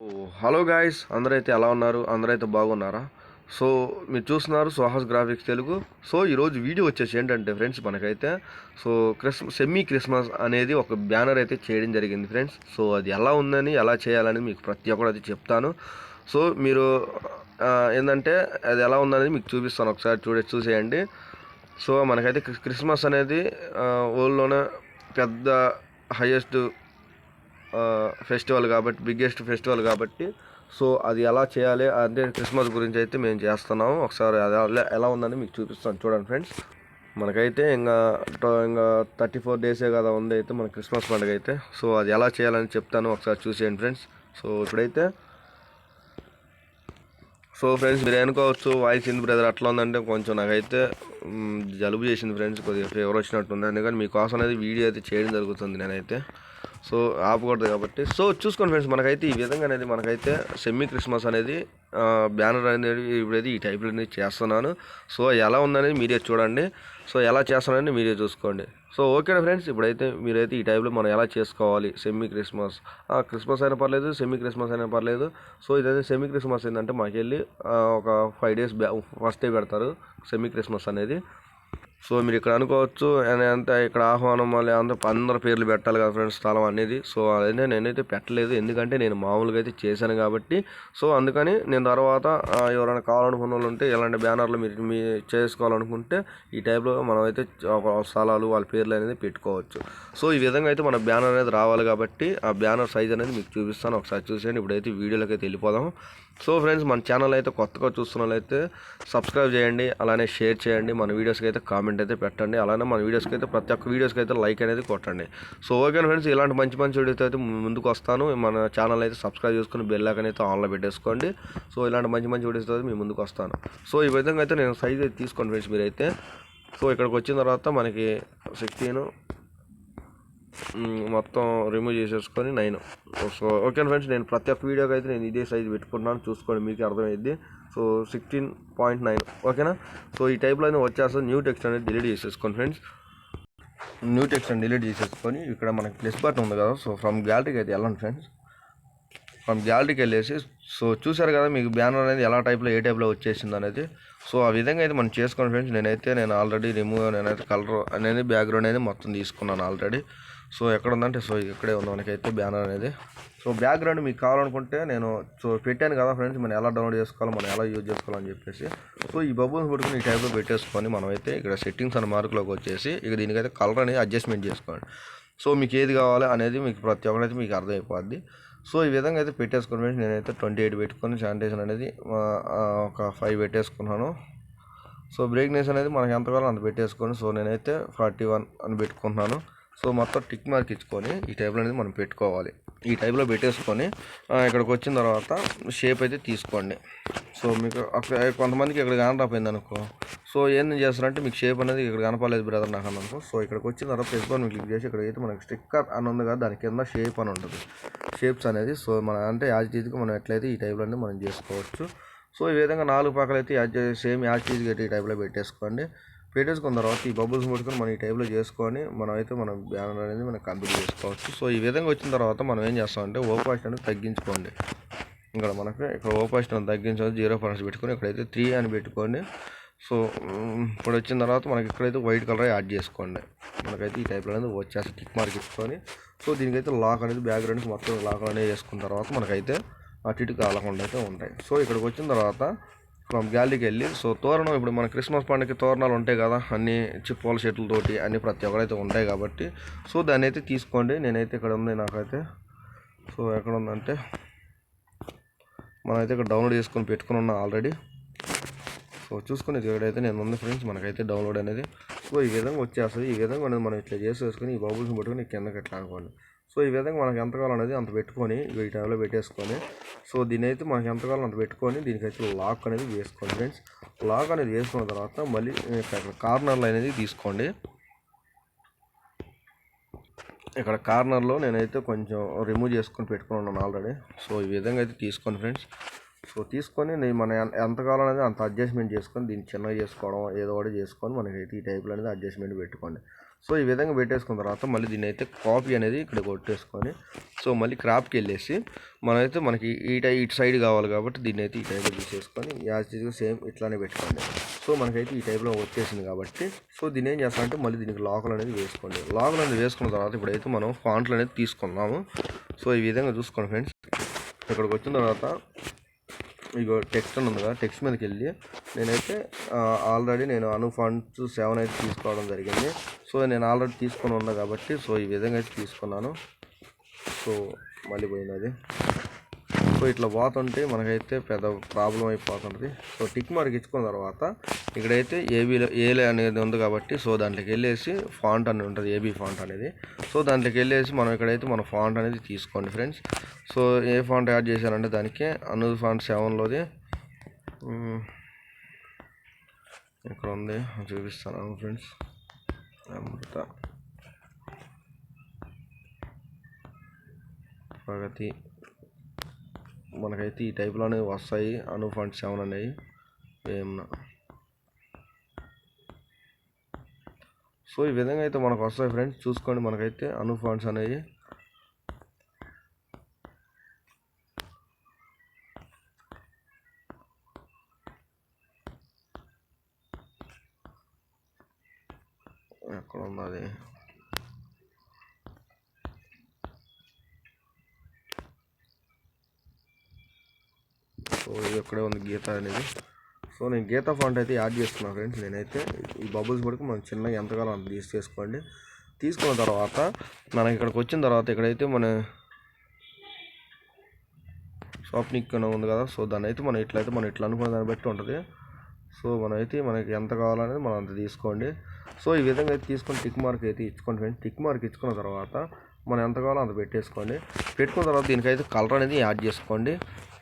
ఓ, hello guys అందరైతే ఎలా ఉన్నారు? అందరైతే బాగున్నారా? సో మీరు చూస్తున్నారు సుహాస్ గ్రాఫిక్స్ తెలుగు. సో ఈరోజు వీడియో వచ్చేసి ఏంటంటే ఫ్రెండ్స్ మనకైతే సో క్రిస్మస్ సెమీ క్రిస్మస్ అనేది ఒక బ్యానర్ అయితే చేయడం జరిగింది ఫ్రెండ్స్. సో అది ఎలా ఉందని ఎలా చేయాలని మీకు ప్రతి ఒక్కటి అది చెప్తాను. సో మీరు ఏంటంటే అది ఎలా ఉందనేది మీకు చూపిస్తాను ఒకసారి చూడ చూసేయండి. సో మనకైతే క్రిస్మస్ అనేది వరల్డ్లోనే పెద్ద హైయెస్ట్ ఫెస్టివల్ కాబట్టి బిగ్గెస్ట్ ఫెస్టివల్ కాబట్టి. సో అది ఎలా చేయాలి అంటే క్రిస్మస్ గురించి అయితే మేము చేస్తున్నాము. ఒకసారి అది ఎలా- ఉందని మీకు చూపిస్తాను. చూడండి ఫ్రెండ్స్. మనకైతే ఇంకా ఇంకా థర్టీ ఫోర్ డేసే కదా ఉంది అయితే మన క్రిస్మస్ పండుగ అయితే. సో అది ఎలా చేయాలని చెప్తాను. ఒకసారి చూసేయండి ఫ్రెండ్స్. సో ఇప్పుడైతే సో ఫ్రెండ్స్ మీరు అనుకోవచ్చు వాయిస్ ఇంది బ్రదర్ అట్లా ఉందంటే కొంచెం నాకైతే జలుబు చేసింది ఫ్రెండ్స్. కొద్దిగా ఫీవర్ వచ్చినట్టుంది. అందుకని మీకోసం అనేది వీడియో అయితే చేయడం జరుగుతుంది నేనైతే. సో ఆపకూడదు కాబట్టి. సో చూసుకోండి ఫ్రెండ్స్ మనకైతే ఈ విధంగా అనేది మనకైతే సెమీ క్రిస్మస్ అనేది బ్యానర్ అనేది ఇప్పుడైతే ఈ టైప్లో అనేది చేస్తున్నాను. సో ఎలా ఉందనేది మీరే చూడండి. సో ఎలా చేస్తున్నానని మీరే చూసుకోండి. సో ఓకేనా ఫ్రెండ్స్? ఇప్పుడైతే మీరైతే ఈ టైప్లో మనం ఎలా చేసుకోవాలి? సెమీ క్రిస్మస్ ఆ, క్రిస్మస్ అయినా పర్లేదు సెమీ క్రిస్మస్ అయినా పర్లేదు. సో ఇదైతే సెమీ క్రిస్మస్ ఏంటంటే మాకు వెళ్ళి ఒక ఫైవ్ డేస్ బ్యా ఫస్ట్ డే పెడతారు సెమీ క్రిస్మస్ అనేది. సో మీరు ఇక్కడ అనుకోవచ్చు అని అంతా ఇక్కడ ఆహ్వానం మళ్ళీ అందరూ అందరు పేర్లు పెట్టాలి కదా ఫ్రెండ్స్ స్థలం అనేది. సో అదే నేనైతే పెట్టలేదు ఎందుకంటే నేను మామూలుగా అయితే చేశాను కాబట్టి. సో అందుకని నేను తర్వాత ఎవరైనా కావాలనుకున్న వాళ్ళు ఉంటే ఇలాంటి బ్యానర్లు మీరు మీ చేసుకోవాలనుకుంటే ఈ టైప్లో మనం అయితే స్థలాలు వాళ్ళ పేర్లు అనేది పెట్టుకోవచ్చు. సో ఈ విధంగా అయితే మన బ్యానర్ అనేది రావాలి కాబట్టి ఆ బ్యానర్ సైజ్ అనేది మీకు చూపిస్తాను. ఒకసారి చూసేయండి. ఇప్పుడైతే వీడియోలోకి అయితే వెళ్ళిపోదాము సో ఫ్రెండ్స్ మన ఛానల్ అయితే కొత్తగా చూస్తున్న సబ్స్క్రైబ్ చేయండి అలానే షేర్ చేయండి. మన వీడియోస్కి అయితే కామెంట్ అయితే పెట్టండి అలానే మన వీడియోస్కి అయితే ప్రతి ఒక్క వీడియోస్కి అయితే లైక్ అనేది కొట్టండి. సో ఓకే ఫ్రెండ్స్ ఇలాంటి మంచి మంచి వీడియోస్ అయితే ముందుకు వస్తాను. మన ఛానల్ అయితే సబ్స్క్రైబ్ చేసుకుని బెల్ ఐకాన్ అయితే ఆన్లో పెట్టేసుకోండి. సో ఇలాంటి మంచి మంచి వీడియోస్ అయితే మీ ముందుకు వస్తాను. సో ఈ విధంగా అయితే నేను సైజ్ అయితే తీసుకోండి ఫ్రెండ్స్ మీరైతే. సో ఇక్కడికి వచ్చిన తర్వాత మనకి సిక్స్టీన్ మొత్తం రిమూవ్ చేసేసుకొని నైన్ సో ఓకే ఫ్రెండ్స్ నేను ప్రతి ఒక్క వీడియోకి అయితే నేను ఇదే సైజ్ పెట్టుకుంటున్నాను. చూసుకోండి మీకు అర్థమైంది సో సిక్స్టీన్ పాయింట్ నైన్ ఓకేనా సో ఈ టైప్లో అయితే వచ్చేస్తుంది. న్యూ టెక్స్ట్ అనేది డిలీట్ చేసేసుకోండి ఫ్రెండ్స్ న్యూ టెక్స్ట్ అని డిలీట్ చేసేసుకొని ఇక్కడ మనకి ప్లస్ బటన్ ఉంది కదా. సో ఫ్రమ్ గ్యాలరీకి అయితే వెళ్ళండి ఫ్రెండ్స్ ఫ్రమ్ గ్యాలరీకి వెళ్ళేసి సో చూసారు కదా మీకు బ్యానర్ అనేది ఎలా టైప్లో ఏ టైప్లో వచ్చేసింది అనేది. సో ఆ విధంగా అయితే మనం చేసుకోండి ఫ్రెండ్స్ నేనైతే నేను ఆల్రెడీ రిమూవ్ నేనైతే కలర్ అనేది బ్యాక్గ్రౌండ్ అనేది మొత్తం తీసుకున్నాను ఆల్రెడీ సో ఎక్కడ ఉందంటే సో ఇక్కడే ఉంది మనకైతే బ్యానర్ అనేది. సో బ్యాక్గ్రౌండ్ మీకు కావాలనుకుంటే నేను సో పెట్టాను కదా ఫ్రెండ్స్ మనం ఎలా డౌన్లోడ్ చేసుకోవాలి మనం ఎలా యూజ్ చేసుకోవాలని చెప్పేసి. సో ఈ బబుల్స్ పట్టుకుని ఈ టైప్లో పెట్టేసుకొని మనమైతే ఇక్కడ సెట్టింగ్స్ అనే మార్కులోకి వచ్చేసి ఇక దీనికైతే కలర్ అనేది అడ్జస్ట్మెంట్ చేసుకోండి. సో మీకు ఏది కావాలి అనేది మీకు ప్రతి ఒక్కరైతే మీకు అర్థమైపోద్ది. సో ఈ విధంగా అయితే పెట్టేసుకుని ఫ్రెండ్స్ నేనైతే ట్వంటీ ఎయిట్ పెట్టుకొని శానిటైజర్ అనేది ఒక ఫైవ్ పెట్టేసుకున్నాను. సో బ్రేక్నెస్ అనేది మనకి ఎంత కావాలో అంత పెట్టేసుకొని సో నేనైతే ఫార్టీ వన్ అని పెట్టుకుంటున్నాను. సో మొత్తం టిక్ మార్క్ ఇచ్చుకొని ఈ టైప్లో అనేది మనం పెట్టుకోవాలి. ఈ టైప్లో పెట్టేసుకొని ఇక్కడికి వచ్చిన తర్వాత షేప్ అయితే తీసుకోండి. సో మీకు అక్కడ కొంతమందికి ఇక్కడ కనరాపోయింది అనుకో. సో ఏం చేస్తారంటే మీకు షేప్ అనేది ఇక్కడ కనపడలేదు బ్రదర్ నాకు అనుకో. సో ఇక్కడికి వచ్చిన తర్వాత ప్రెస్ బటన్ క్లిక్ చేసి ఇక్కడ అయితే మనకి స్టిక్కర్ అని ఉంది కదా దాని కింద షేప్ అని ఉంటుంది. షేప్స్ అనేది సో మన అంటే యాజ్ చీజ్కి మనం ఎట్లయితే ఈ టైప్లో అనేది మనం చేసుకోవచ్చు. సో ఈ విధంగా నాలుగు పక్కలైతే అయితే యాజ్ సేమ్ యాజ్ చీజ్కి ఈ టైప్లో పెట్టేసుకోండి. పెట్టేసుకున్న తర్వాత ఈ బబుల్స్ ముట్టుకొని మనం ఈ టైప్లో చేసుకొని మనం అయితే మన బ్యానర్ అనేది మనం కంప్లీట్ చేసుకోవచ్చు. సో ఈ విధంగా వచ్చిన తర్వాత మనం ఏం చేస్తామంటే ఓపాస్ట్ అనేది తగ్గించుకోండి. ఇక్కడ మనకి ఇక్కడ ఓపాస్ట్ అనేది తగ్గించాలి జీరో పర్సెంట్ పెట్టుకొని ఇక్కడైతే త్రీ అని పెట్టుకొని సో ఇప్పుడు వచ్చిన తర్వాత మనకి ఇక్కడైతే వైట్ కలర్ యాడ్ చేసుకోండి. మనకైతే ఈ టైప్లో అనేది వచ్చేసి టిక్ మార్క్ ఇచ్చుకొని. సో దీనికైతే లాక్ అనేది బ్యాక్గ్రౌండ్కి మొత్తం లాక్ అనేది వేసుకున్న తర్వాత మనకైతే అటు ఇటు కాలకుండా అయితే ఉంటాయి. సో ఇక్కడికి వచ్చిన తర్వాత ఫ్రమ్ గ్యాలీకి వెళ్ళి సో తోరణం ఇప్పుడు మన క్రిస్మస్ పండుగకి తోరణాలు ఉంటాయి కదా అన్ని చిప్పల చెట్లతోటి అన్ని ప్రతి ఒక్కరైతే ఉంటాయి కాబట్టి సో దాన్ని అయితే తీసుకోండి. నేనైతే ఇక్కడ ఉంది నాకైతే. సో ఎక్కడ ఉందంటే మనమైతే ఇక్కడ డౌన్లోడ్ చేసుకొని పెట్టుకుని ఉన్నా ఆల్రెడీ. సో చూసుకుని ఇక్కడైతే నేను ఉంది ఫ్రెండ్స్ మనకైతే డౌన్లోడ్ అనేది. సో ఈ విధంగా వచ్చేస్తుంది. ఈ విధంగా మనం ఇట్లా చేసేసుకొని ఈ బబుల్స్ని పట్టుకుని కిందకి ఎట్లా అనుకోండి సో ఈ విధంగా మనకి ఎంత కావాలనేది అంత పెట్టుకొని ఈ టైంలో పెట్టేసుకొని సో దీని అయితే మనకి ఎంత కావాలో అంత పెట్టుకొని దీనికైతే లాక్ అనేది వేసుకోండి ఫ్రెండ్స్. లాక్ అనేది వేసుకున్న తర్వాత మళ్ళీ ఇక్కడ కార్నర్లు అనేది తీసుకోండి. ఇక్కడ కార్నర్లో నేనైతే కొంచెం రిమూవ్ చేసుకొని పెట్టుకుని ఉన్నాను ఆల్రెడీ. సో ఈ విధంగా అయితే తీసుకోండి ఫ్రెండ్స్. సో తీసుకొని నేను మన ఎంత కావాలనేది అంత అడ్జస్ట్మెంట్ చేసుకొని దీన్ని చిన్నగా చేసుకోవడం ఏదో ఒకటి చేసుకొని మనకైతే ఈ టైప్లో అనేది అడ్జస్ట్మెంట్ పెట్టుకోండి. సో ఈ విధంగా పెట్టేసుకున్న తర్వాత మళ్ళీ దీన్ని అయితే కాపీ అనేది ఇక్కడ కొట్టేసుకొని సో మళ్ళీ క్రాప్కి వెళ్ళేసి మనమైతే మనకి ఈ ఇటు సైడ్ కావాలి కాబట్టి దీన్ని అయితే ఈ టైప్లో తీసేసుకొని యాజ్ టీజ్గా సేమ్ ఇట్లానే పెట్టుకోండి. సో మనకైతే ఈ టైప్లో వచ్చేసింది కాబట్టి సో దీన్ని ఏం చేస్తామంటే మళ్ళీ దీనికి లాకులు అనేది వేసుకోండి. లాకులు అనేది వేసుకున్న తర్వాత ఇప్పుడైతే మనం ఫాంట్లు అనేది తీసుకున్నాము. సో ఈ విధంగా చూసుకోండి ఫ్రెండ్స్. ఇక్కడికి వచ్చిన తర్వాత ఇగో టెక్స్ట్ ఉంది కదా టెక్స్ట్ మీదకి వెళ్ళి నేనైతే ఆల్రెడీ నేను అను ఫండ్స్ సెవెన్ అయితే తీసుకోవడం జరిగింది. సో నేను ఆల్రెడీ తీసుకొని ఉన్నా కాబట్టి సో ఈ విధంగా అయితే తీసుకున్నాను. సో మళ్ళీ పోయింది అది. సో ఇట్లా పోతుంటే మనకైతే పెద్ద ప్రాబ్లం అయిపోతుంది సో టిక్ మార్క్ ఇచ్చుకున్న తర్వాత ఇక్కడైతే ఏబీలో ఏలే అనేది ఉంది కాబట్టి సో దాంట్లోకి వెళ్ళేసి ఫాంట్ అని ఉంటుంది ఏబీ ఫాంట్ అనేది. సో దాంట్లోకి వెళ్ళేసి మనం ఇక్కడైతే మన ఫాంట్ అనేది తీసుకోండి ఫ్రెండ్స్ సో ఏ ఫాంట్ యాడ్ చేశారంటే దానికి అను ఫాంట్ సెవెన్లోది ఇక్కడ ఉంది చూపిస్తాను ఫ్రెండ్స్ అమృత ప్రగతి మనకైతే ఈ టైప్లోనే వస్తాయి. అను ఫండ్ సెవెన్ అనేవి. ఏమన్నా. సో ఈ విధంగా అయితే మనకు వస్తాయి ఫ్రెండ్స్ చూసుకోండి మనకైతే అను ఫండ్స్ అనేవి ఎక్కడ ఉన్నది సో ఇది ఇక్కడే ఉంది గీత అనేది. సో నేను గీత ఫాంట్ అయితే యాడ్ చేస్తున్నాను ఫ్రెండ్స్ నేనైతే. ఈ బబుల్స్ కూడా మనం చిన్నగా ఎంతకాలం అంత తీసి చేసుకోండి. తీసుకున్న తర్వాత మనకి ఇక్కడికి వచ్చిన తర్వాత ఇక్కడైతే మన షాప్నిక్ అని ఉంది కదా సో దాన్ని అయితే మనం ఇట్లయితే మనం ఇట్లా అనుకున్న దాన్ని బట్టి ఉంటుంది. సో మనమైతే మనకి ఎంత కావాలనేది మనం అంత తీసుకోండి. సో ఈ విధంగా అయితే తీసుకొని టిక్ మార్క్ అయితే ఇచ్చుకోండి ఫ్రెండ్స్ టిక్ మార్క్ ఇచ్చుకున్న తర్వాత మనం ఎంత కావాలో అంత పెట్టేసుకోండి. పెట్టుకున్న తర్వాత దీనికైతే కలర్ అనేది యాడ్ చేసుకోండి.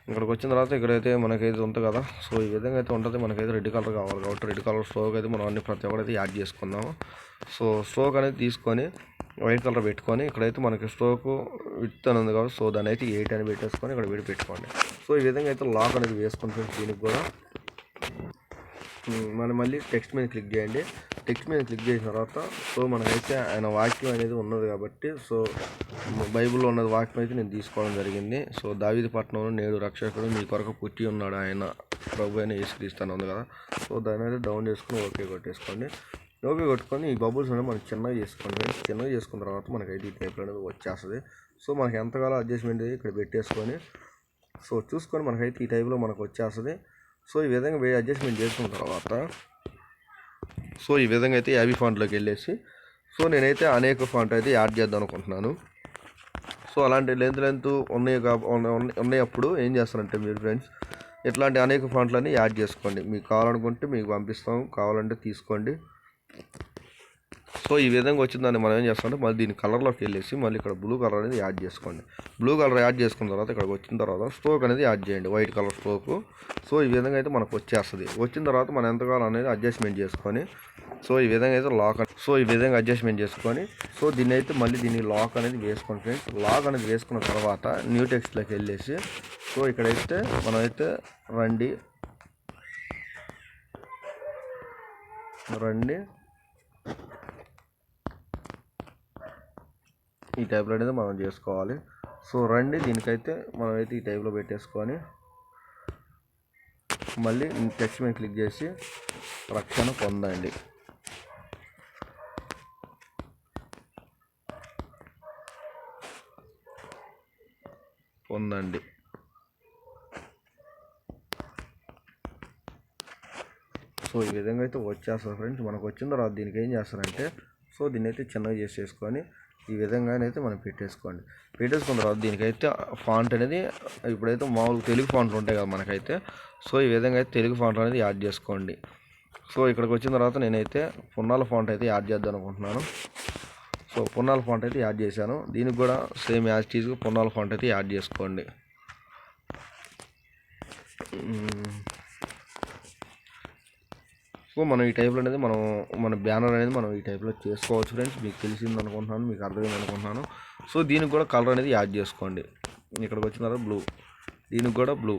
ఇక్కడికి వచ్చిన తర్వాత ఇక్కడైతే మనకైతే ఉంటుంది కదా. సో ఈ విధంగా అయితే ఉంటుంది. మనకైతే రెడ్ కలర్ కావాలి కాబట్టి రెడ్ కలర్ స్ట్రోక్ అయితే మనం అన్ని ప్రతి ఒక్కటి అయితే యాడ్ చేసుకుందాము. సో స్ట్రోక్ అనేది తీసుకొని వైట్ కలర్ పెట్టుకొని ఇక్కడైతే మనకి స్ట్రోక్ విత్ అని ఉంది కాబట్టి సో దాన్ని అయితే ఎయిట్ అని పెట్టేసుకొని ఇక్కడ విడి పెట్టుకోండి. సో ఈ విధంగా అయితే లాక్ అనేది వేసుకుంటుంది దీనికి కూడా. మనం మళ్ళీ టెక్స్ట్ మీద క్లిక్ చేయండి. టెక్స్ట్ మీద క్లిక్ చేసిన తర్వాత సో మనకైతే ఆయన వాక్యం అనేది ఉన్నది కాబట్టి సో బైబిల్లో ఉన్న వాక్యం అయితే నేను తీసుకోవడం జరిగింది. సో దావిది నేడు రక్షకుడు మీ కొరకు పుట్టి ఉన్నాడు ఆయన. ప్రభు అయిన యేసుక్రీస్తాను ఉంది కదా. సో దాన్ని అయితే డౌన్ చేసుకుని ఓకే కొట్టేసుకోండి. ఓకే కొట్టుకొని ఈ బబుల్స్ అనేది మనం చిన్నగా చేసుకోండి. చిన్నగా చేసుకున్న తర్వాత మనకైతే ఈ టైప్లో అనేది వచ్చేస్తుంది. సో మనకి ఎంతకాలం అడ్జస్ట్మెంట్ ఇక్కడ పెట్టేసుకొని సో చూసుకొని మనకైతే ఈ టైప్లో మనకు వచ్చేస్తుంది. సో ఈ విధంగా వే అడ్జస్ట్మెంట్ చేసుకున్న తర్వాత సో ఈ విధంగా అయితే యాబీ ఫాంట్లోకి వెళ్ళేసి సో నేనైతే అనేక ఫాంట్ అయితే యాడ్ చేద్దాం అనుకుంటున్నాను. సో అలాంటి లెంత్ లెంత్ ఉన్నాయి కాబ- ఉన్న- ఉన్నప్పుడు ఏం చేస్తారంటే మీరు ఫ్రెండ్స్ ఇట్లాంటి అనేక ఫాంట్లని యాడ్ చేసుకోండి. మీకు కావాలనుకుంటే మీకు పంపిస్తాం కావాలంటే తీసుకోండి. సో ఈ విధంగా వచ్చిందని మనం ఏం చేస్తామంటే మళ్ళీ దీని కలర్లోకి వెళ్ళేసి మళ్ళీ ఇక్కడ బ్లూ కలర్ అనేది యాడ్ చేసుకోండి. బ్లూ కలర్ యాడ్ చేసుకున్న తర్వాత ఇక్కడికి వచ్చిన తర్వాత స్ట్రోక్ అనేది యాడ్ చేయండి. వైట్ కలర్ స్ట్రోక్ సో ఈ విధంగా అయితే మనకు వచ్చేస్తుంది. వచ్చిన తర్వాత మనం ఎంత కాలం అనేది అడ్జస్ట్మెంట్ చేసుకొని సో ఈ విధంగా అయితే లాక్ సో ఈ విధంగా అడ్జస్ట్మెంట్ చేసుకొని సో దీన్ని అయితే మళ్ళీ దీన్ని లాక్ అనేది వేసుకోండి ఫ్రెండ్స్ లాక్ అనేది వేసుకున్న తర్వాత న్యూ టెక్స్ట్లోకి వెళ్ళేసి సో ఇక్కడైతే మనమైతే రండి. రండి. ఈ టైప్లో అనేది మనం చేసుకోవాలి. సో రండి దీనికైతే మనమైతే ఈ టైప్లో పెట్టేసుకొని మళ్ళీ టెక్స్ట్ మీద క్లిక్ చేసి రక్షణ పొందండి. పొందండి సో ఈ విధంగా అయితే వచ్చేస్తారు ఫ్రెండ్స్. మనకు వచ్చిన తర్వాత దీనికి ఏం చేస్తారంటే సో దీన్ని అయితే చిన్నగా చేసేసుకొని ఈ విధంగానైతే మనం పెట్టేసుకోండి. పెట్టేసుకున్న తర్వాత దీనికైతే ఫాంట్ అనేది ఇప్పుడైతే మామూలు తెలుగు ఫాంట్లు ఉంటాయి కదా మనకైతే. సో ఈ విధంగా అయితే తెలుగు ఫాంట్ అనేది యాడ్ చేసుకోండి. సో ఇక్కడికి వచ్చిన తర్వాత నేనైతే పున్నాల ఫాంట్ అయితే యాడ్ చేద్దాం అనుకుంటున్నాను. సో పొన్నాల ఫాంట్ అయితే యాడ్ చేశాను. దీనికి కూడా సేమ్ యాజ్ టీజ్గా పొన్నాల ఫాంట్ అయితే యాడ్ చేసుకోండి. సో మనం ఈ టైప్లో అనేది మనం మన బ్యానర్ అనేది మనం ఈ టైప్లో చేసుకోవచ్చు ఫ్రెండ్స్. మీకు తెలిసింది అనుకుంటున్నాను మీకు అర్థమైంది అనుకుంటున్నాను. సో దీనికి కూడా కలర్ అనేది యాడ్ చేసుకోండి. ఇక్కడికి వచ్చిన తర్వాత బ్లూ. దీనికి కూడా బ్లూ.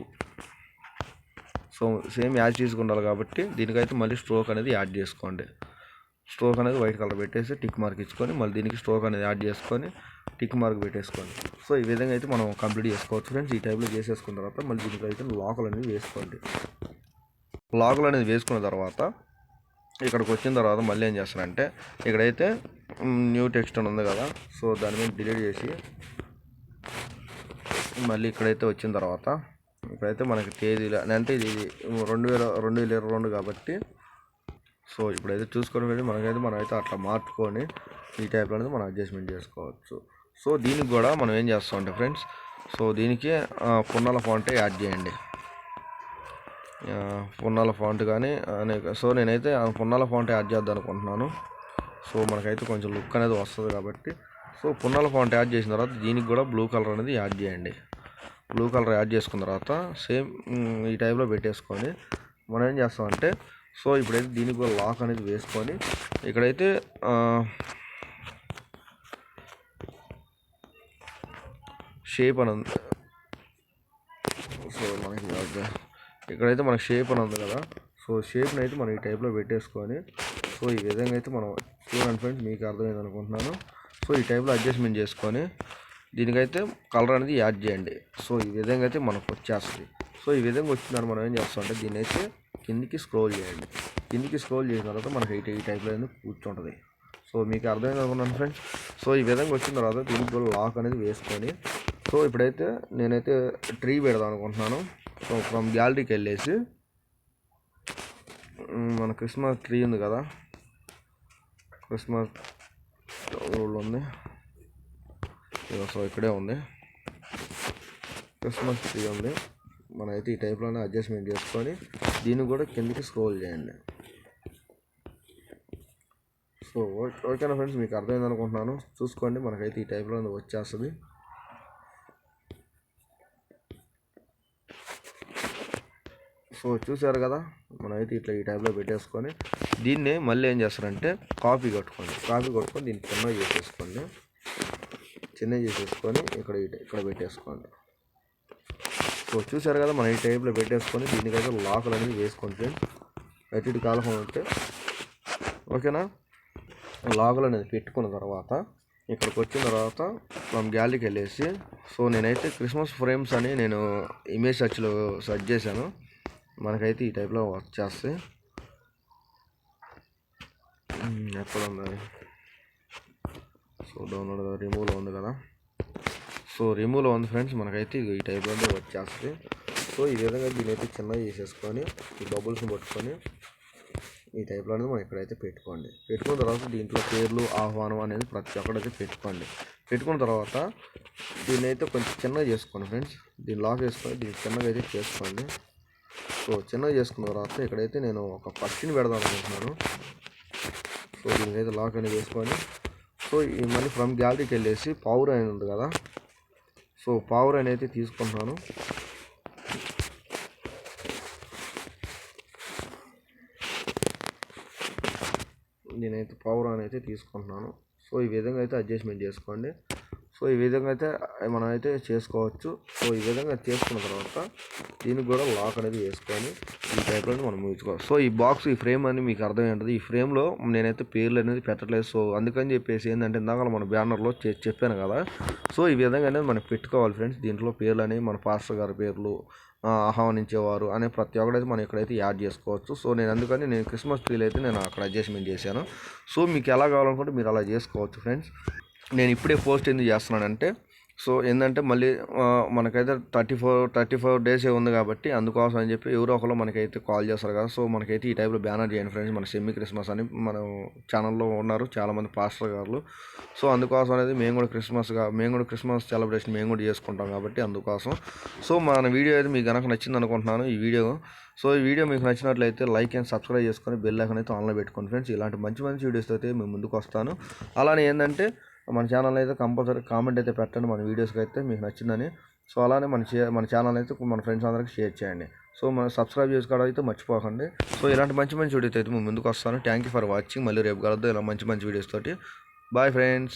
సో సేమ్ యాడ్ ఉండాలి కాబట్టి దీనికైతే మళ్ళీ స్ట్రోక్ అనేది యాడ్ చేసుకోండి. స్ట్రోక్ అనేది వైట్ కలర్ పెట్టేసి టిక్ మార్క్ ఇచ్చుకొని మళ్ళీ దీనికి స్ట్రోక్ అనేది యాడ్ చేసుకొని టిక్ మార్క్ పెట్టేసుకోండి సో ఈ విధంగా అయితే మనం కంప్లీట్ చేసుకోవచ్చు ఫ్రెండ్స్. ఈ టైప్లో చేసేసుకున్న తర్వాత మళ్ళీ దీనికి అయితే లాకులు అనేది వేసుకోండి. లాకులు అనేది వేసుకున్న తర్వాత ఇక్కడికి వచ్చిన తర్వాత మళ్ళీ ఏం చేస్తానంటే ఇక్కడైతే న్యూ టెక్స్ట్ అని ఉంది కదా సో దాని మీద డిలీట్ చేసి మళ్ళీ ఇక్కడైతే వచ్చిన తర్వాత ఇక్కడైతే మనకి తేదీలు అంటే ఇది రెండు వేల రెండు వేల ఇరవై రెండు కాబట్టి సో ఇప్పుడైతే చూసుకోవడం అయితే మనకైతే మనమైతే అట్లా మార్చుకొని ఈ టైప్లో అనేది మనం అడ్జస్ట్మెంట్ చేసుకోవచ్చు. సో దీనికి కూడా మనం ఏం చేస్తాం అంటే ఫ్రెండ్స్ సో దీనికి పున్నల ఫాంట్ యాడ్ చేయండి. ఆ, పున్నాల ఫాంట్ కానీ అనేక సో నేనైతే ఆ పున్నాల ఫాంట్ యాడ్ చేద్దాం అనుకుంటున్నాను సో మనకైతే కొంచెం లుక్ అనేది వస్తుంది కాబట్టి సో పున్నాల ఫాంట్ యాడ్ చేసిన తర్వాత దీనికి కూడా బ్లూ కలర్ అనేది యాడ్ చేయండి. బ్లూ కలర్ యాడ్ చేసుకున్న తర్వాత సేమ్ ఈ టైప్లో పెట్టేసుకొని మనం ఏం చేస్తామంటే సో ఇప్పుడైతే దీనికి కూడా లాక్ అనేది వేసుకొని ఇక్కడైతే షేప్ అని ఉంది. సో మనకి ఇక్కడైతే మనకి షేప్ అని ఉంది కదా. సో షేప్ని అయితే మనం ఈ టైప్లో పెట్టేసుకొని సో ఈ విధంగా అయితే మనం చూడండి ఫ్రెండ్స్ మీకు అర్థమైంది అనుకుంటున్నాను. సో ఈ టైప్లో అడ్జస్ట్మెంట్ చేసుకొని దీనికైతే కలర్ అనేది యాడ్ చేయండి. సో ఈ విధంగా అయితే మనకు వచ్చేస్తుంది. సో ఈ విధంగా వచ్చిందని మనం ఏం చేస్తామంటే దీన్ని అయితే కిందికి స్క్రోల్ చేయండి. కిందికి స్క్రోల్ చేసిన తర్వాత మనకి ఎయిట్ ఈ టైప్లో అనేది కూర్చుంటుంది? సో మీకు అర్థమైంది అనుకున్నాను ఫ్రెండ్స్ సో ఈ విధంగా వచ్చిన తర్వాత దీనికి లాక్ అనేది వేసుకొని సో ఇప్పుడైతే నేనైతే ట్రీ పెడదాం అనుకుంటున్నాను. సో ఫ్రమ్ గ్యాలరీకి వెళ్ళేసి మన క్రిస్మస్ ట్రీ ఉంది కదా? క్రిస్మస్ రోడ్ ఉంది. సో ఇక్కడే ఉంది. క్రిస్మస్ ట్రీ ఉంది. మనమైతే ఈ టైప్లోనే అడ్జస్ట్మెంట్ చేసుకొని దీన్ని కూడా కిందకి స్క్రోల్ చేయండి. సో ఓకే ఓకేనా ఫ్రెండ్స్? మీకు అర్థమైంది అనుకుంటున్నాను. చూసుకోండి మనకైతే ఈ టైప్లో వచ్చేస్తుంది. సో చూసారు కదా? మనమైతే ఇట్లా ఈ టైప్లో పెట్టేసుకొని దీన్ని మళ్ళీ ఏం చేస్తారంటే కాపీ కొట్టుకోండి. కాపీ కొట్టుకొని దీన్ని చిన్న చేసేసుకోండి. చిన్న చేసేసుకొని ఇక్కడ ఇక్కడ పెట్టేసుకోండి. సో చూసారు కదా మనం ఈ టైప్లో పెట్టేసుకొని దీనికైతే లాకులు అనేది వేసుకోండి ఫ్రెండ్స్. అటు ఇటు కాలకుండా ఉంటే. ఓకేనా? లాగులు అనేది పెట్టుకున్న తర్వాత ఇక్కడికి వచ్చిన తర్వాత మనం గ్యాలరీకి వెళ్ళేసి సో నేనైతే క్రిస్మస్ ఫ్రేమ్స్ అని నేను ఇమేజ్ సర్చ్లో సెర్చ్ చేశాను. మనకైతే ఈ టైప్లో వచ్చేస్తాయి ఎక్కడ ఉంది? సో డౌన్లోడ్ రిమూవ్లో ఉంది కదా. సో రిమూవ్లో ఉంది ఫ్రెండ్స్. మనకైతే ఈ టైప్లో వచ్చేస్తుంది. సో ఈ విధంగా దీని అయితే చిన్నగా చేసేసుకొని ఈ బబుల్స్ని పట్టుకొని ఈ టైప్లో అనేది మనం ఇక్కడైతే పెట్టుకోండి. పెట్టుకున్న తర్వాత దీంట్లో పేర్లు ఆహ్వానం అనేది ప్రతి ఒక్కడైతే పెట్టుకోండి. పెట్టుకున్న తర్వాత దీన్ని అయితే కొంచెం చిన్నగా చేసుకోండి ఫ్రెండ్స్. దీన్ని లాక్ వేసుకొని దీన్ని చిన్నగా అయితే చేసుకోండి. సో చిన్నగా చేసుకున్న తర్వాత ఇక్కడైతే నేను ఒక పక్షిని పెడదాం అనుకుంటున్నాను. సో దీనికైతే లాక్ అనేది వేసుకొని సో ఈ మళ్ళీ ఫ్రమ్ గ్యాలరీకి వెళ్ళేసి పవర్ అనేది ఉంది కదా సో పవర్ అనేది అయితే తీసుకుంటున్నాను నేనైతే పవర్ అని అయితే తీసుకుంటున్నాను. సో ఈ విధంగా అయితే అడ్జస్ట్మెంట్ చేసుకోండి. సో ఈ విధంగా అయితే మనం అయితే చేసుకోవచ్చు. సో ఈ విధంగా చేసుకున్న తర్వాత దీనికి కూడా లాక్ అనేది వేసుకొని ఈ టైప్లో మనం ముగించుకోవాలి సో ఈ బాక్స్ ఈ ఫ్రేమ్ అని మీకు అర్థమై ఉంటుంది ఈ ఫ్రేమ్లో నేనైతే పేర్లు అనేది పెట్టట్లేదు. సో అందుకని చెప్పేసి ఏంటంటే ఇందాక మన బ్యానర్లో చెప్పాను కదా. సో ఈ విధంగా అనేది మనం పెట్టుకోవాలి ఫ్రెండ్స్. దీంట్లో పేర్లు అనేవి మన పాస్టర్ గారి పేర్లు ఆహ్వానించేవారు అనే ప్రతి ఒక్కడైతే మనం ఇక్కడైతే యాడ్ చేసుకోవచ్చు. సో నేను అందుకని నేను క్రిస్మస్ ట్రీలు అయితే నేను అక్కడ అడ్జస్ట్మెంట్ చేశాను. సో మీకు ఎలా కావాలనుకుంటే మీరు అలా చేసుకోవచ్చు ఫ్రెండ్స్. నేను ఇప్పుడే పోస్ట్ ఎందుకు చేస్తున్నానంటే సో ఏంటంటే మళ్ళీ మనకైతే థర్టీ ఫోర్ థర్టీ ఫోర్ డేసే ఉంది కాబట్టి అందుకోసం అని చెప్పి ఎవరో ఒకరు మనకైతే కాల్ చేస్తారు కదా. సో మనకైతే ఈ టైప్లో బ్యానర్ చేయండి ఫ్రెండ్స్. మన సెమీ క్రిస్మస్ అని మన ఛానల్లో ఉన్నారు చాలామంది పాస్టర్ గారు. సో అందుకోసం అనేది మేము కూడా క్రిస్మస్గా మేము కూడా క్రిస్మస్ సెలబ్రేషన్ మేము కూడా చేసుకుంటాం కాబట్టి అందుకోసం. సో మన వీడియో అయితే మీకు కనుక నచ్చింది అనుకుంటున్నాను ఈ వీడియో. సో ఈ వీడియో మీకు నచ్చినట్లయితే లైక్ అండ్ సబ్స్క్రైబ్ చేసుకొని బెల్ ఐకన్ అయితే ఆన్లో పెట్టుకోండి ఫ్రెండ్స్. ఇలాంటి మంచి మంచి వీడియోస్ అయితే మేము ముందుకు వస్తాను. అలానే ఏంటంటే మన ఛానల్ అయితే కంపల్సరీ కామెంట్ అయితే పెట్టండి. మన వీడియోస్కి అయితే మీకు నచ్చిందని. సో అలానే మన చే మన ఛానల్ అయితే మన ఫ్రెండ్స్ అందరికి షేర్ చేయండి. సో మన సబ్స్క్రైబ్ చేసుకోవడం అయితే మర్చిపోకండి. సో ఇలాంటి మంచి మంచి వీడియోస్ అయితే ముందుకు వస్తాను. థ్యాంక్ యూ ఫర్ వాచింగ్ మళ్ళీ రేపు కలుద్దాం. ఇలా మంచి మంచి వీడియోస్ తోటి. Bye friends